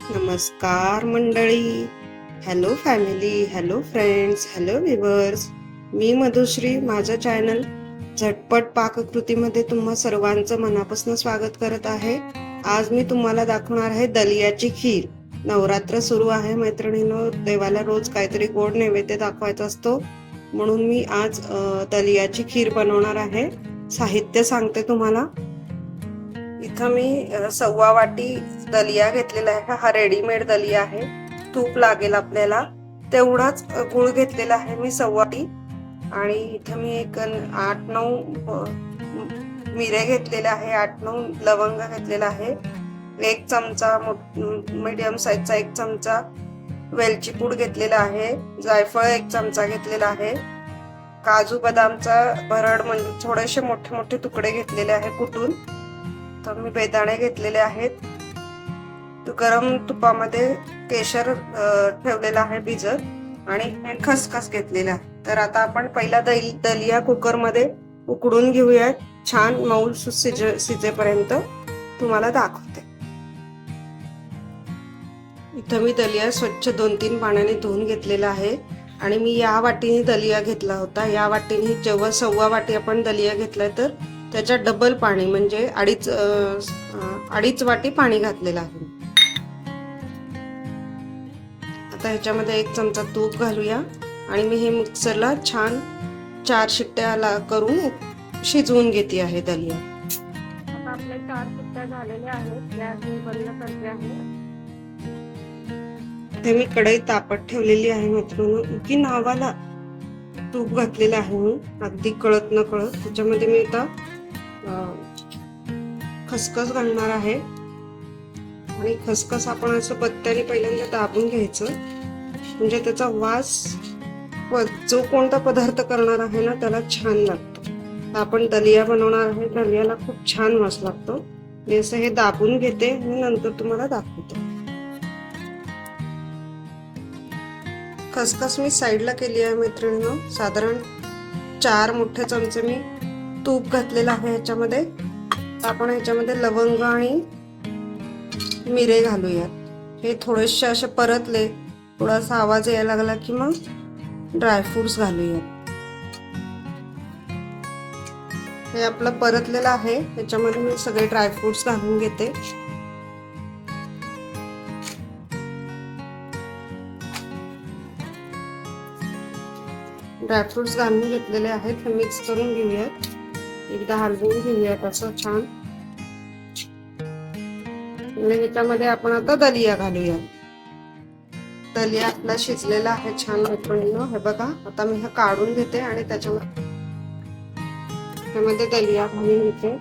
नमस्कार मंडळी. Hello family hello friends hello viewers मी मधुश्री माझं चॅनल झटपट पाककृतीमध्ये तुम्हा सर्वांचं मनापासून स्वागत करत आहे. आज मी तुम्हाला दाखवणार आहे दलियाची खीर. नवरात्र सुरू आहे मैत्रिणीनो. देवाला रोज काहीतरी गोड नैवेद्य दाखवायचा असतो. म्हणून मी आज दलियाची खीर बनवणार आहे. साहित्य सांगते तुम्हाला. इथं मी सव्वा वाटी दलिया घेतलेला आहे हा रेडीमेड दलिया आहे. तूप लागेल आपल्याला. तेवढाच गुळ घेतलेला आहे मी सव्वा वाटी. आणि इथं मी एक आठ नऊ मिरे घेतलेले आहे. आठ नऊ लवंग घेतलेला आहे. एक चमचा मीडियम साईजचा एक चमचा वेलची पूड घेतलेला आहे. जायफळ एक चमचा घेतलेला आहे. काजू बदामचा भरड म्हणजे थोडेसे मोठे मोठे तुकडे घेतलेले आहे कुटून तर मी बेदाणे घेतलेले आहेत. गरम तुपामध्ये केशर ठेवलेला आहे भिजत आणि खसखस घेतलेला आहे. तर आता आपण पहिला दल दलिया कुकरमध्ये उकडून घेऊया. छान मऊ सिज शिजेपर्यंत तुम्हाला दाखवते. इथं मी दलिया स्वच्छ दोन तीन पाण्याने धुवून घेतलेला आहे आणि मी या वाटीने दलिया घेतला होता. या वाटीने जेव्हा सव्वा वाटी आपण दलिया घेतलाय तर त्याच्या डबल पाणी म्हणजे अडीच अडीच वाटी पाणी घातलेलं आहे. आता ह्याच्यामध्ये एक चमचा तूप घालूया आणि मी हे मिक्सरला छान चार शिट्ट्या ला करून शिजवून घेते आहे दलिया आता आपल्या चार शिट्ट्या झालेल्या आहेत गॅस मी बंद करते आहे. ते मी कढई तापत ठेवलेली आहे मित्रांनो. की नावाला तूप घातलेलं आहे मी. अगदी कळत न कळत. त्याच्यामध्ये मी आता खसखस घालणार आहे. आणि खसखस आपण असं पत्त्याने पहिल्यांदा दाबून घ्यायचं. म्हणजे त्याचा वास व जो कोणता पदार्थ करणार आहे ना त्याला छान लागतो. आपण दलिया बनवणार आहे. दलियाला खूप छान वास लागतो. मी असं हे दाबून घेते आणि नंतर तुम्हाला दाखवते. खसखस मी साईडला केली आहे मैत्रिणीनं. साधारण चार मोठे चमचे मी तूप घातलेलं आहे ह्याच्यामध्ये आपण ह्याच्यामध्ये लवंग आणि मिरे घालूयात. हे थोडेसे असे परतले थोडासा आवाज यायला लागला की मग ड्रायफ्रुट्स घालूयात. हे आपलं परतलेलं आहे. त्याच्यामध्ये मी सगळे ड्रायफ्रुट्स घालून घेते. ड्रायफ्रुट्स घालून घेतलेले आहेत. हे मिक्स करून घेऊयात. एकदा हलवून घेऊयात असं छान. आणि ह्याच्यामध्ये आपण आता दलिया घालूया दलिया आपला शिजलेला आहे छान मैत्रिणीनं. हे बघा आता मी हे काढून घेते आणि त्याच्यामध्ये त्यामध्ये दलिया घालून घेते.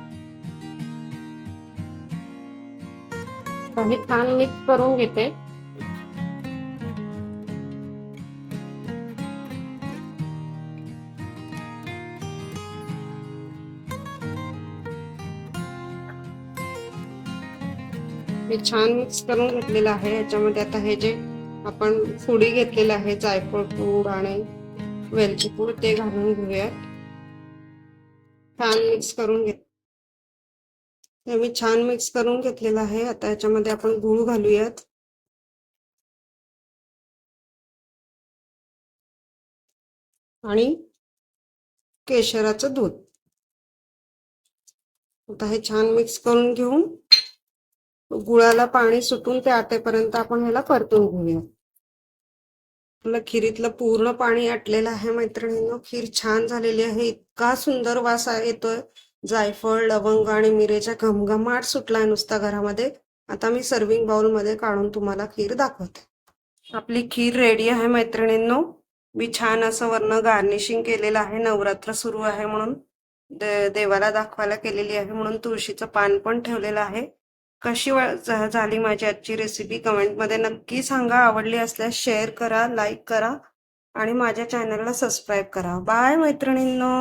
काही छान मिक्स करून घेते. हे छान मिक्स करून घेतलेलं आहे. याच्यामध्ये आता हे जे आपण फुडी घेतलेलं आहे जायफळ पूड आणि वेलची पूड ते घालून घेऊयात. छान मिक्स करून घेत हे मी छान मिक्स करून घेतलेलं आहे. आता याच्यामध्ये आपण गूळ घालूयात. आणि केशराचं दूध. आता हे छान मिक्स करून घेऊन गुळाला पाणी सुटून ते आटेपर्यंत आपण ह्याला परतून घेऊया. आपलं खिरीतलं पूर्ण पाणी आटलेलं आहे मैत्रिणींनो. खीर छान झालेली आहे. इतका सुंदर वास येतोय. जायफळ लवंग आणि मिरेच्या घमघमाट सुटलाय नुसता घरामध्ये. आता मी सर्विंग बाउलमध्ये काढून तुम्हाला खीर दाखवते. आपली खीर रेडी आहे मैत्रिणींनो. मी छान असं वरनं गार्निशिंग केलेलं आहे. नवरात्र सुरू आहे म्हणून. दे- देवाला दाखवायला केलेली आहे म्हणून तुळशीचं पान पण ठेवलेलं आहे. कशी झाली माझी आजची रेसिपी कमेंटमध्ये नक्की सांगा. आवडली असल्यास शेअर करा लाईक करा आणि माझ्या चॅनलला सबस्क्राईब करा. बाय मैत्रिणींनो.